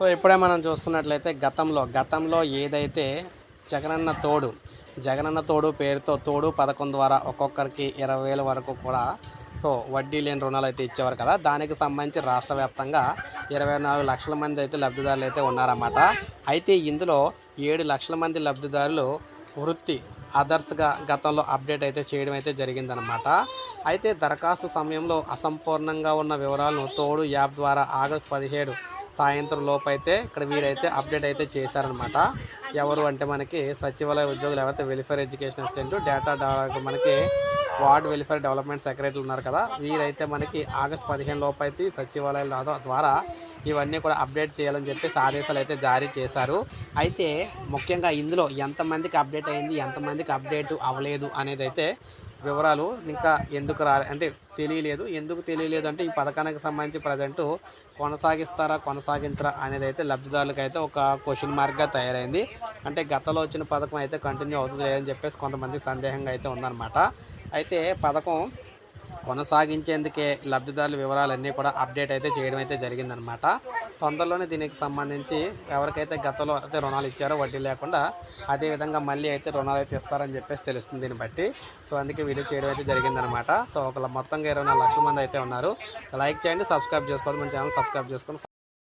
So ఇప్పుడే మనం చూసుకున్నట్లయితే గతంలో గతంలో ఏదైతే జగనన్న తోడు జగనన్న తోడు పేరుతో తోడు పథకం ద్వారా ఒక్కొక్కరికి ఇరవై వేల వరకు కూడా సో వడ్డీ లేని రుణాలు అయితే ఇచ్చేవారు కదా. దానికి సంబంధించి రాష్ట్ర వ్యాప్తంగా ఇరవై నాలుగు లక్షల మంది అయితే లబ్ధిదారులు అయితే ఉన్నారన్నమాట. అయితే ఇందులో ఏడు లక్షల మంది లబ్ధిదారులు వృత్తి అదర్స్గా గతంలో అప్డేట్ అయితే చేయడం అయితే జరిగిందనమాట అయితే దరఖాస్తు సమయంలో అసంపూర్ణంగా ఉన్న వివరాలను తోడు యాప్ ద్వారా ఆగస్టు పదిహేడు సాయంత్రం లోపు అయితే ఇక్కడ వీరైతే అప్డేట్ అయితే చేశారనమాట ఎవరు అంటే మనకి సచివాలయ ఉద్యోగులు ఎవరైతే welfare education assistant data develop మనకి వార్డ్ వెల్ఫేర్ డెవలప్మెంట్ సెక్రటరీలు ఉన్నారు కదా వీరైతే మనకి ఆగస్ట్ పదిహేను లోపు అయితే సచివాలయాల ద్వారా ఇవన్నీ కూడా అప్డేట్ చేయాలని చెప్పేసి ఆదేశాలు అయితే జారీ చేశారు. అయితే ముఖ్యంగా ఇందులో ఎంతమందికి అప్డేట్ అయింది ఎంతమందికి అప్డేట్ అవ్వలేదు అనేది అయితే వివరాలు ఇంకా ఎందుకు రా అంటే తెలియలేదు. ఎందుకు తెలియలేదు అంటే ఈ పథకానికి సంబంధించి ప్రజెంట్ కొనసాగిస్తారా కొనసాగించరా అనేది అయితే లబ్ధిదారులకు అయితే ఒక క్వశ్చన్ మార్క్గా తయారైంది. అంటే గతంలో వచ్చిన పథకం అయితే కంటిన్యూ అవుతుంది లేదని చెప్పేసి కొంతమంది సందేహంగా అయితే ఉందన్నమాట. అయితే పథకం కొనసాగించేందుకే లబ్ధిదారుల వివరాలన్నీ కూడా అప్డేట్ అయితే చేయడం అయితే జరిగిందనమాట తొందరలోనే దీనికి సంబంధించి ఎవరికైతే గతంలో అయితే రుణాలు ఇచ్చారో వడ్డీ లేకుండా అదే విధంగా మళ్ళీ అయితే రుణాలు అయితే ఇస్తారని చెప్పేసి తెలుస్తుంది దీన్ని బట్టి. సో అందుకే వీడియో చేయడం అయితే జరిగిందనమాట సో ఒక మొత్తంగా ఇరవై లక్షల మంది అయితే ఉన్నారు. లైక్ చేయండి సబ్స్క్రైబ్ చేసుకోవాలి మన ఛానల్ సబ్స్క్రైబ్ చేసుకొని